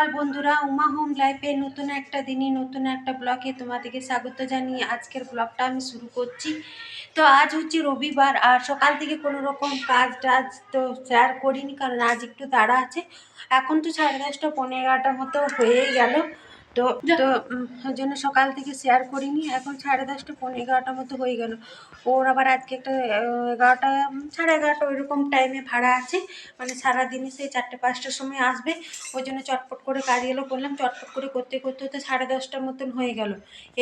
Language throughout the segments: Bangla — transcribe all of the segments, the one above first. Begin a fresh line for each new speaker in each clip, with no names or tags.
সকাল বন্ধুরা, উমা হোম লাইফে নতুন একটা দিনই নতুন একটা ব্লগে তোমাদেরকে স্বাগত জানিয়ে আজকের ব্লগটা আমি শুরু করছি। তো আজ হচ্ছে রবিবার আর সকাল থেকে কোনো রকম কাজ টাজ তো শেয়ার করিনি, কারণ আজ একটু তাড়া আছে। এখন তো সাড়ে দশটা, পনেরো এগারোটার মতো হয়েই গেল। তো তো ওই জন্য সকাল থেকে শেয়ার করিনি। এখন সাড়ে দশটা পনেরো এগারোটার মতো হয়ে গেল। ওর আবার আজকে একটা এগারোটা সাড়ে এগারোটা ওইরকম টাইমে ভাড়া আছে। মানে সারাদিনই সেই চারটে পাঁচটার সময় আসবে। ওই জন্য চটপট করে কাজগুলো করলাম চটপট করে করতে করতে করতে সাড়ে দশটার মতন হয়ে গেল।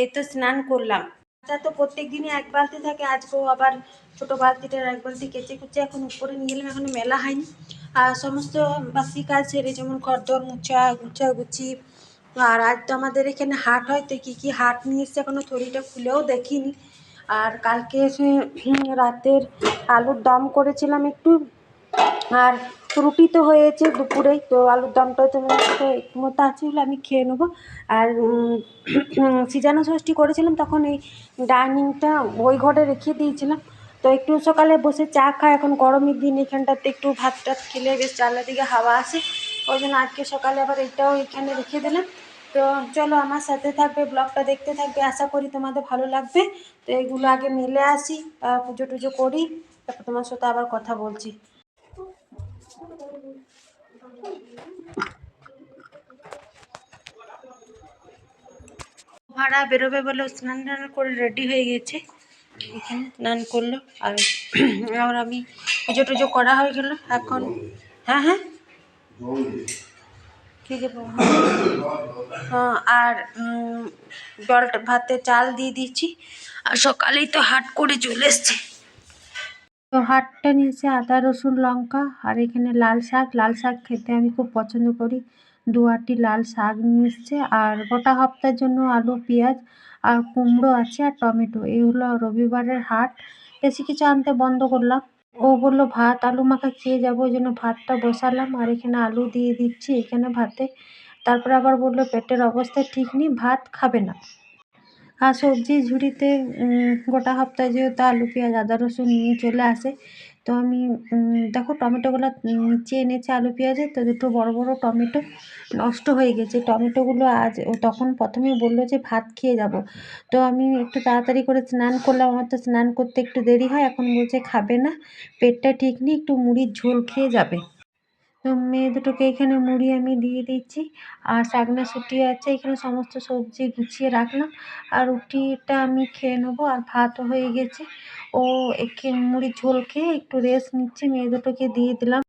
এই তো স্নান করলাম। যা তো প্রত্যেক দিনই এক বালতি থাকে আজকেও আবার ছোটো বালতিটার এক বালতি কেচে কুচে এখন উপরে নিয়ে গেলাম এখনও মেলা হয়নি। আর সমস্ত বাসি কাজ সেরে যেমন খরদর মুছা গুছা গুছি আর আজ তো আমাদের এখানে হাট হয়, তো কী কী হাট নিয়ে এসছে এখনও থরিটা খুলেও দেখিনি। আর কালকে রাতের আলুর দম করেছিলাম একটু, আর রুটি তো হয়েছে দুপুরেই তো আলুর দমটা তো একটু মতো আছে বলে আমি খেয়ে নেব। আর সিজানো ষষ্ঠী করেছিলাম, তখন এই ডাইনিংটা ওই ঘরে রেখে দিয়েছিলাম। তো একটু সকালে বসে চা খায় এখন গরমের দিন, এখানটাতে একটু ভাত টাত খেলে বেশ চারদিকে হাওয়া আসে। ওই জন্য আজকে সকালে আবার এটাও এখানে রেখে দিলাম। তো চলো আমার সাথে থাকবে, ব্লগটা দেখতে থাকবে, আশা করি তোমাদের ভালো লাগবে। তো এগুলো আগে মেলে আসি পুজো টুজো করি, তারপর তোমার সাথে আবার কথা বলছি। ভাড়া বেরোবে বলে স্নান টান করে রেডি হয়ে গেছে। এখানে স্নান করল, আর আর আমি পুজো টুজো করা হয়ে গেল, এখন হ্যাঁ হ্যাঁ। দেবো হ্যাঁ আর জলটা, ভাতে চাল দিয়ে দিচ্ছি আর সকালেই তো হাট করে চলে এসছে। তো হাটটা নিয়েছে আদা, রসুন, লঙ্কা, আর এখানে লাল শাক। লাল শাক খেতে আমি খুব পছন্দ করি। দু আটি লাল শাক নিয়ে আর গোটা হপ্তার জন্য আলু, পেঁয়াজ, আর কুমড়ো আছে, আর টমেটো। এই হলো রবিবারের হাট। বেশি কিছু আনতে বন্ধ করলাম। ও বলল, ভাত, আলু মাখা খেয়ে যাব, ওই জন্য ভাতটা বসালাম, আর এখানে আলু দিয়ে দিচ্ছি, এখানে ভাতে। তারপরে আবার বলল, পেটের অবস্থা ঠিক নেই, ভাত খাবে না। আর সবজি ঝুড়িতে গোটা হপ্তায় যেহেতু আলু, পেঁয়াজ, আদা, রসুন নিয়ে চলে আসে তো আমি দেখো টমেটোগুলো নিচে এনেছে আলু, পেঁয়াজে, তো দুটো বড় বড় টমেটো নষ্ট হয়ে গেছে। টমেটোগুলো আজ ও তখন প্রথমে বলল যে ভাত খেয়ে যাব। তো আমি একটু তাড়াতাড়ি করে স্নান করলাম। আমার তো স্নান করতে একটু দেরি হয়, এখন বলছে খাবে না, পেটটা ঠিক নেই, একটু মুড়ির ঝোল খেয়ে যাবে। তো মেয়ে দুটোকে এখানে মুড়ি আমি দিয়ে দিচ্ছি। আর শাকনা শুটি আছে, এখানে সমস্ত সবজি গুছিয়ে রাখলাম। আর রুটিটা আমি খেয়ে নেব। আর ভাতও হয়ে গেছে। ও একে মুড়ি ঝোল খেয়ে একটু রেস্ট নিচ্ছে। মেয়ে দুটোকে দিয়ে দিলাম।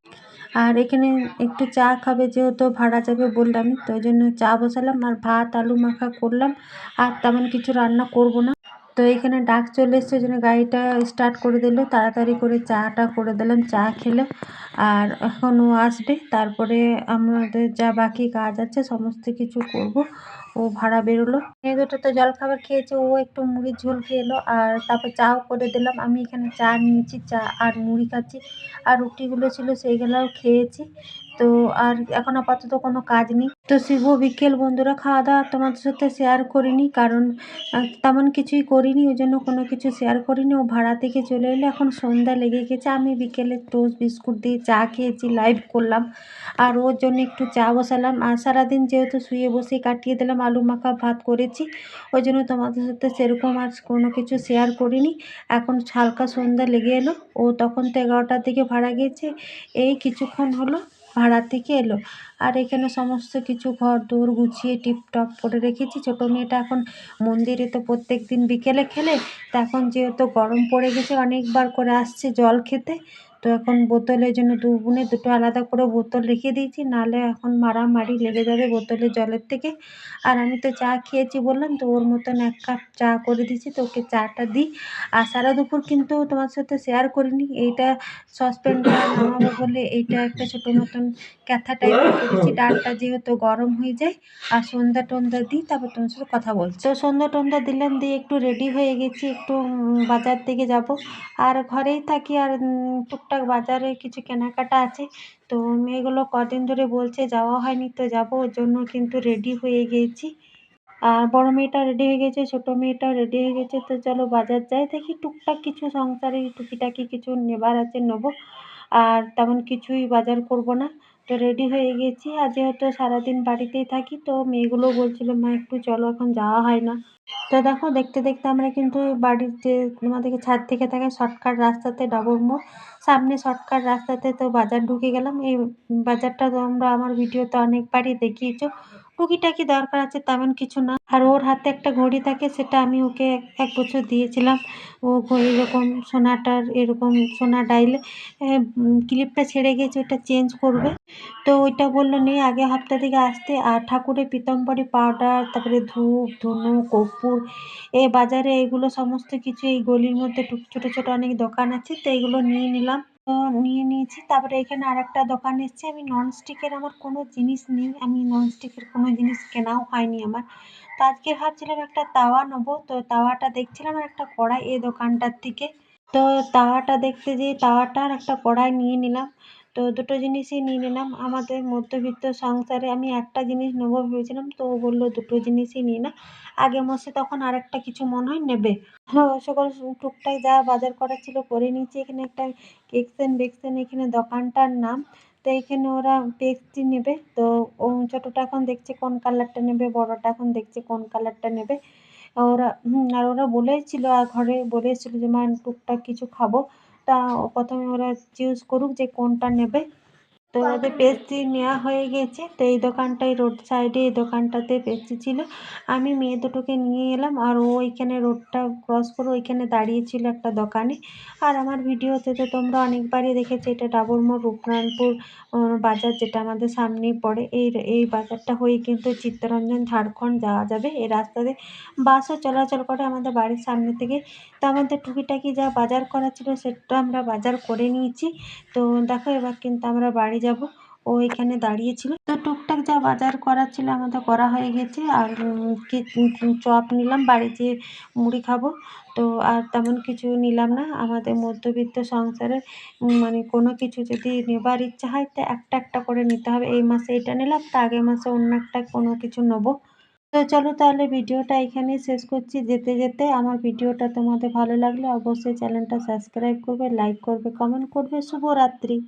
আর এখানে একটু চা খাবে যেহেতু ভাড়া যাবে বললাম তো ওই জন্য চা বসালাম। আর ভাত, আলু মাখা করলাম। আর তেমন কিছু রান্না করব না। তো এখানে ডাক চলে এসছে জন্য গাড়িটা স্টার্ট করে দিল। তাড়াতাড়ি করে চাটা করে দিলাম, চা খেলে। আর এখন ও আসবে, তারপরে আমাদের যা বাকি কাজ আছে, সমস্ত কিছু করব। ও ভাড়া বেরোলো। মেয়ে দুটো তো জলখাবার খেয়েছে, ও একটু মুড়ির ঝোল খেলো, আর তারপর চাও করে দিলাম। আমি এখানে চা নিয়েছি, চা আর মুড়ি খাচ্ছি। আর রুটিগুলো ছিল, সেইগুলোও খেয়েছি। তো আর এখন আপাতত কোনো কাজ নেই। তো শুভ বিকেল বন্ধুরা খাওয়া দাওয়া তোমাদের সাথে শেয়ার করিনি কারণ তেমন কিছুই করিনি ওই জন্য কোনো কিছু শেয়ার করিনি। ও ভাড়া থেকে চলে এলো, এখন সন্ধ্যা লেগে গেছে। আমি বিকেলে টোস্ট বিস্কুট দিয়ে চা খেয়েছি লাইভ করলাম। আর ওর জন্য একটু চা বসালাম। আর সারাদিন যেহেতু শুয়ে বসে কাটিয়ে দিলাম, আলু মাখা ভাত করেছি ওই জন্য তোমাদের সাথে সেরকম আজ কোনো কিছু শেয়ার করিনি। এখন হালকা সন্ধ্যা লেগে এলো, ও তখন তো এগারোটার দিকে ভাড়া গিয়েছে এই কিছুক্ষণ হলো। ভাড়া থেকে এলো। আর এখানে সমস্ত কিছু ঘর দৌড় গুছিয়ে টিপটপ করে রেখেছি। ছোটো মেয়েটা এখন মন্দিরে তো প্রত্যেক দিন বিকেলে খেলে। তা এখন যেহেতু গরম পড়ে গেছে, অনেকবার করে আসছে জল খেতে। তো এখন বোতলের জন্য দু বোনে দুটো আলাদা করে বোতল রেখে দিয়েছি নাহলে এখন মারামারি লেগে যাবে বোতলের জলের থেকে। আর আমি তো চা খেয়েছি বললাম, তো ওর মতন এক কাপ চা করে দিয়েছি, তো ওকে চাটা দিই। আর সারা দুপুর কিন্তু তোমার সাথে শেয়ার করিনি, এইটা সসপ্যানটা নামাবো বলে এইটা একটা ছোটো মতন ক্যাথা টাইপের করেছি। ডালটা যেহেতু গরম হয়ে যায়, আর সন্ধ্যা টন্ধা দিই, তারপর তোমার সাথে কথা বলছি। তো সন্ধ্যা টন্ধা দিলাম, দিয়ে একটু রেডি হয়ে গেছি, একটু বাজার থেকে যাব। আর ঘরেই থাকি, আর টুকটাক বাজারে কিছু কেনাকাটা আছে। তো মেয়েগুলো কদিন ধরে বলছে যাওয়া হয়নি তো যাব, ওর জন্য কিন্তু রেডি হয়ে গিয়েছি আর বড় মেয়েটা রেডি হয়ে গেছে, ছোটো মেয়েটাও রেডি হয়ে গেছে। তো চলো বাজার যাই, দেখি টুকটাক কিছু সংসারে টুকিটাকি কিছু নেবার আছে, নেব। আর তেমন কিছুই বাজার করব না। তো রেডি হয়ে গেছি। আর যেহেতু সারাদিন বাড়িতেই থাকি, তো মেয়েগুলো বলছিল, মা, একটু চলো, এখন যাওয়া হয় না। তো দেখো, দেখতে দেখতে আমরা কিন্তু বাড়ির যে আমাদেরকে ছাদ থেকে থাকে শর্টকাট রাস্তাতে ডবল মোড়। সামনে শর্টকাট রাস্তাতে তো বাজার ঢুকে গেলাম। এই বাজারটা তো আমরা আমার ভিডিওতে অনেকবারই দেখিয়েছো। টুকিটাকি দরকার আছে তেমন কিছু না। আর ওর হাতে একটা ঘড়ি থাকে, সেটা আমি ওকে এক বছর দিয়েছিলাম। ও এরকম সোনাটার, এরকম সোনা ডাইলে ক্লিপটা ছেড়ে গেছে, ওটা চেঞ্জ করবে। তো ওইটা বলল নেই আগে হাফটা থেকে আসতে। আর ঠাকুরের পিতম্বরী পাউডার, তারপরে ধূপ, ধুনো, কর্পূর, এ বাজারে এগুলো সমস্ত কিছু এই গলির মধ্যে ছোটো ছোটো অনেক দোকান আছে, তো এগুলো নিয়ে নিলাম। নিয়ে নিয়েছি। তারপরে এখানে আর একটা দোকান এসছে। আমি ননস্টিকের আমার কোনো জিনিস নেই। আমি ননস্টিকের কোনো জিনিস কেনাও হয়নি আমার। তো আজকে ভাবছিলাম একটা তাওয়া নেব। তো তাওয়াটা দেখছিলাম আর একটা কড়াই এই দোকানটার থেকে। তো তাওয়াটা দেখতে যেয়ে তাওয়াটা আর একটা কড়াই নিয়ে নিলাম। তো দুটো জিনিসই নিয়ে নিলাম। আমাদের মধ্যবিত্ত সংসারে আমি একটা জিনিস নেব ভেবেছিলাম, তো ও বলল দুটো জিনিসই নিয়ে না। আগে মাসে তখন আরেকটা কিছু মনে হয় নেবে। হ্যাঁ সকল টুকটাক যা বাজার করার ছিল করে নিয়েছি। এখানে একটা কেকসেন বেকসেন এখানে দোকানটার নাম। তো এখানে ওরা পেস্ট্রি নেবে। তো ও ছোটোটা এখন দেখছে কোন কালারটা নেবে, বড়টা এখন দেখছে কোন কালারটা নেবে। ওরা আর ওরা বলেছিল, আর ঘরে বলেছিল যে, মা, টুকটাক কিছু খাব। তা প্রথমে ওরা চুজ করুক যে কোনটা নেবে। তো ওদের পেস্ট্রি নেওয়া হয়ে গেছে, তো এই দোকানটায় রোড সাইডে এই দোকানটাতে পেস্ট্রি ছিল। আমি মেয়ে দুটোকে নিয়ে এলাম আর ও ওইখানে রোডটা ক্রস করে ওইখানে দাঁড়িয়েছিল একটা দোকানে। আর আমার ভিডিওতে তো তোমরা অনেকবারই দেখেছ, এটা ডাবর মোড় রূপনারায়ণপুর বাজার যেটা আমাদের সামনেই পড়ে। এই এই বাজারটা হয়ে কিন্তু চিত্তরঞ্জন ঝাড়খণ্ড যাওয়া যাবে। এই রাস্তাতে বাসও চলাচল করে আমাদের বাড়ির সামনে থেকে। তো আমাদের টুকিটাকি যা বাজার করা ছিল সেটা আমরা বাজার করে নিয়েছি। তো দেখো এবার কিন্তু আমরা বাড়ি যাব। ও এখানে দাঁড়িয়েছিল তো টুকটাক যা বাজার করার ছিল আমাদের করা হয়ে গেছে। আর চপ নিলাম, বাড়ি যেয়ে মুড়ি খাব। তো আর তেমন কিছু নিলাম না। আমাদের মধ্যবিত্ত সংসারে মানে কোনো কিছু যদি নেবার ইচ্ছা হয়, তো একটা একটা করে নিতে হবে। এই মাসে এটা নিলাম, তো আগের মাসে অন্য একটা কোনো কিছু নেব। তো চলো তাহলে ভিডিওটা এখানেই শেষ করছি। যেতে যেতে আমার ভিডিওটা তোমাদের ভালো লাগলে অবশ্যই চ্যানেলটা সাবস্ক্রাইব করবে, লাইক করবে, কমেন্ট করবে। শুভরাত্রি।